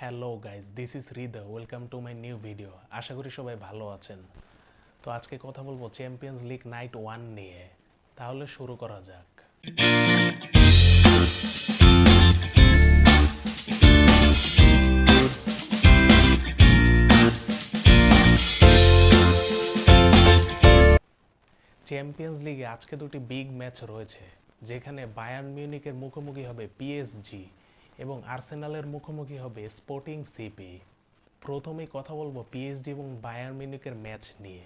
Hello guys this is Hrida welcome to my new video. আশা করি সবাই ভালো আছেন। তো আজকে কথা বলব চ্যাম্পিয়ন্স লিগ নাইট ওয়ান নিয়ে। তাহলে শুরু করা যাক। চ্যাম্পিয়ন্স লিগে আজকে দুটি বিগ ম্যাচ রয়েছে, যেখানে বায়ার্ন মিউনিকের মুখোমুখি হবে পিএসজি এবং আর্সেনালের মুখোমুখি হবে স্পোর্টিং সিপি। প্রথমেই কথা বলব পিএসজি এবং বায়ার মিউনিকের ম্যাচ নিয়ে।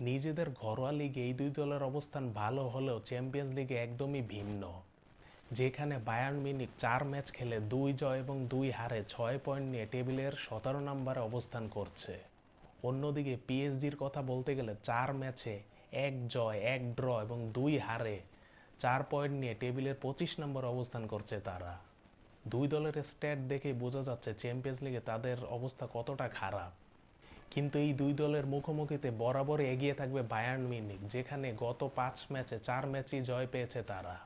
নিজেদের ঘরোয়া লিগে এই দুই দলের অবস্থান ভালো হলেও চ্যাম্পিয়ন্স লিগে একদমই ভিন্ন। যেখানে বায়ার্ন মিউনিক চার ম্যাচ খেলে দুই জয় এবং দুই হারে ছয় পয়েন্ট নিয়ে টেবিলের সতেরো নম্বরে অবস্থান করছে। অন্যদিকে পিএসজির কথা বলতে গেলে চার ম্যাচে এক জয়, এক ড্র এবং দুই হারে চার পয়েন্ট নিয়ে টেবিলের পঁচিশ নম্বর অবস্থান করছে তারা। দুই দলের স্ট্যাট দেখে বোঝা যাচ্ছে চ্যাম্পিয়ন্স লিগে তাদের অবস্থা কতটা খারাপ। কিন্তু এই দুই দলের মুখোমুখিতে বরাবর এগিয়ে থাকবে বায়ার্ন মিউনিক যেখানে গত পাঁচ ম্যাচে চার ম্যাচই জয় পেয়েছে তারা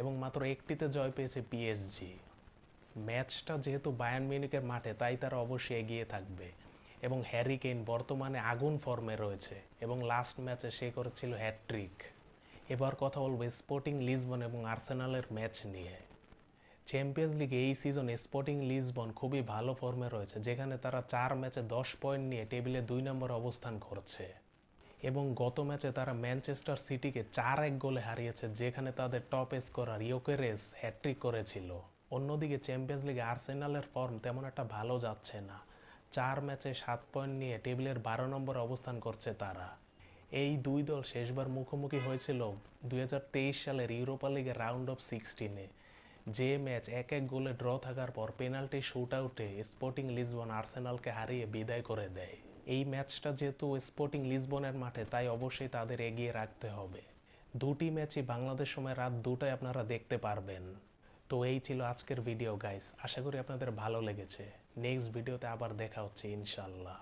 এবং মাত্র একটিতে জয় পেয়েছে পিএসজি ম্যাচটা যেহেতু বায়ার্ন মিউনিকের মাঠে, তাই তারা অবশ্যই এগিয়ে থাকবে এবং হ্যারি কেইন বর্তমানে আগুন ফর্মে রয়েছে এবং লাস্ট ম্যাচে সে করেছিল হ্যাট্রিক এবার কথা বলব স্পোর্টিং লিসবন এবং আর্সেনালের ম্যাচ নিয়ে। চ্যাম্পিয়ন্স লিগে এই সিজনে স্পোর্টিং লিসবন খুবই ভালো ফর্মে রয়েছে, যেখানে তারা চার ম্যাচে দশ পয়েন্ট নিয়ে টেবিলে দুই নম্বর অবস্থান করছে। এবং গত ম্যাচে তারা ম্যানচেস্টার সিটিকে চার এক গোলে হারিয়েছে, যেখানে তাদের টপ স্কোরার ইয়োকেরেস হ্যাট্রিক করেছিল। অন্যদিকে চ্যাম্পিয়ন্স লিগে আর্সেনালের ফর্ম তেমন একটা ভালো যাচ্ছে না। চার ম্যাচে সাত পয়েন্ট নিয়ে টেবিলের বারো নম্বর অবস্থান করছে তারা। এই দুই দল শেষবার মুখোমুখি হয়েছিল দুই হাজার তেইশ সালের ইউরোপা লিগের রাউন্ড অফ সিক্সটিনে যে ম্যাচ এক এক গোলে ড্র থাকার পর পেনাল্টি শুট আউটে স্পোর্টিং লিসবন আর্সেনালকে হারিয়ে বিদায় করে দেয়। এই ম্যাচটা যেহেতু স্পোর্টিং লিসবনের মাঠে, তাই অবশ্যই তাদের এগিয়ে রাখতে হবে। দুটি ম্যাচই বাংলাদেশ সময় রাত দুটায় আপনারা দেখতে পারবেন। তো এই ছিল আজকের ভিডিও গাইস আশা করি আপনাদের ভালো লেগেছে। নেক্সট ভিডিওতে আবার দেখা হচ্ছে ইনশাল্লাহ